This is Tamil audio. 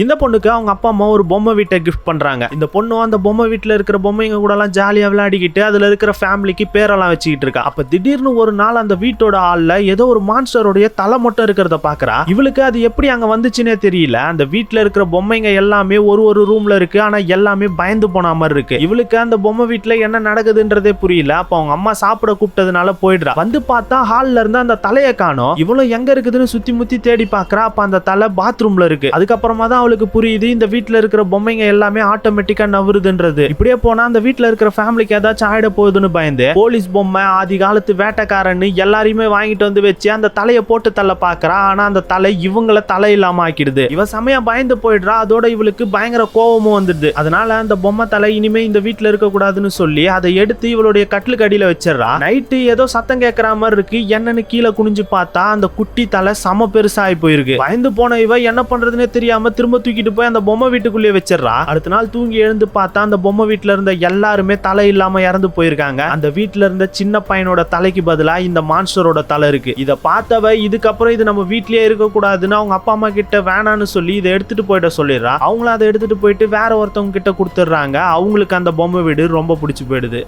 இந்த பொண்ணுக்கு அவங்க அப்பா அம்மா ஒரு பொம்மை வீட்டை கிஃப்ட் பண்றாங்க. இந்த பொண்ணு அந்த பொம்மை வீட்டில் இருக்கிற பொம்மைங்க கூட எல்லாம் ஜாலியா விளையாடிக்கிட்டு அதுல இருக்கிற ஃபேமிலிக்கு பேரெல்லாம் வச்சுக்கிட்டு இருக்கா. அப்ப திடீர்னு ஒரு நாள் அந்த வீட்டோட ஆள்ல ஏதோ ஒரு மான்ஸ்டருடைய தலை மட்டும் இருக்கிறத பாக்குறா. இவளுக்கு அது எப்படி அங்க வந்துச்சுன்னே தெரியல. அந்த வீட்டில் இருக்கிற பொம்மைங்க எல்லாமே ஒரு ஒரு ரூம்ல இருக்கு. ஆனா எல்லாமே பயந்து போன மாதிரி இருக்கு. இவளுக்கு அந்த பொம்மை வீட்டில் என்ன நடக்குதுன்றதே புரியல. அப்ப அவங்க அம்மா சாப்பிட கூப்பிட்டதுனால போயிடுறா. வந்து பார்த்தா ஹால்ல இருந்து அந்த தலையை காணும். இவளும் எங்க இருக்குதுன்னு சுத்தி முத்தி தேடி பாக்குறா. அப்ப அந்த தலை பாத்ரூம்ல இருக்கு. அதுக்கப்புறமா தான் அவளுக்கு புரியுது இந்த வீட்டில் இருக்கிற பொம்மைங்க எல்லாமே ஆட்டோமேட்டிக்கா நவருதுன்றது இப்படியே போனா அந்த வீட்டில் இருக்கிற ஃபேமிலிக்கு ஏதாச்சும் ஆயிட போகுதுன்னு பயந்து போலீஸ் பொம்மை ஆதி காலத்து வேட்டைக்காரன்னு எல்லாரையுமே வாங்கிட்டு வந்து வச்சு அந்த தலையை போட்டு தள்ள பாக்குறா. ஆனா அந்த தலை இவங்கள தலை இல்லாம ஆக்கிடுது. இவ செமையா பயந்து போயிடுறா. அதோட இவளுக்கு பயங்கர கோவமும் வந்துடுது. அதனால அந்த பொம்மை தலை இனிமே இந்த வீட்டில் இருக்க கூடாதுன்னு சொல்லி அதை எடுத்து இவளுடைய கட்டிலுக்கு அடியில் வச்சிடறா. நைட்டு ஏதோ சத்தம் கேட்கற மாதிரி இருக்கு. என்னன்னு கீழே குனிஞ்சு பார்த்தா அந்த குட்டி தலை சம பெருசாகி போயிருக்கு. பயந்து போன இவ என்ன பண்றதுன்னே தெரியாம திரும்ப தூக்கிட்டு போய் அந்த பொம்மை வீட்டுக்குள்ளேயே வச்சிடறா. அடுத்த நாள் தூங்கி எழுந்து பார்த்தா அந்த பொம்மை வீட்டுல இருந்த எல்லாருமே தலை இல்லாம இறந்து போயிருக்காங்க. அந்த வீட்டுல இருந்த சின்ன பையனோட தலைக்கு பதிலா இந்த மான்ஸ்டரோட தலை இருக்கு. இதை பார்த்தவ இதுக்கப்புறம் இது நம்ம வீட்லயே இருக்க கூடாதுன்னு அவங்க அப்பா அம்மா கிட்ட வேணான்னு சொல்லி இதை எடுத்துட்டு போயிட சொல்லிடுறா. அவங்களும் அதை எடுத்துட்டு போயிட்டு வேற ஒருத்தவங்க கிட்ட கொடுத்துட்றாங்க. அவங்களுக்கு அந்த பொம்மை வீடு ரொம்ப பிடிச்சி போயிடுது.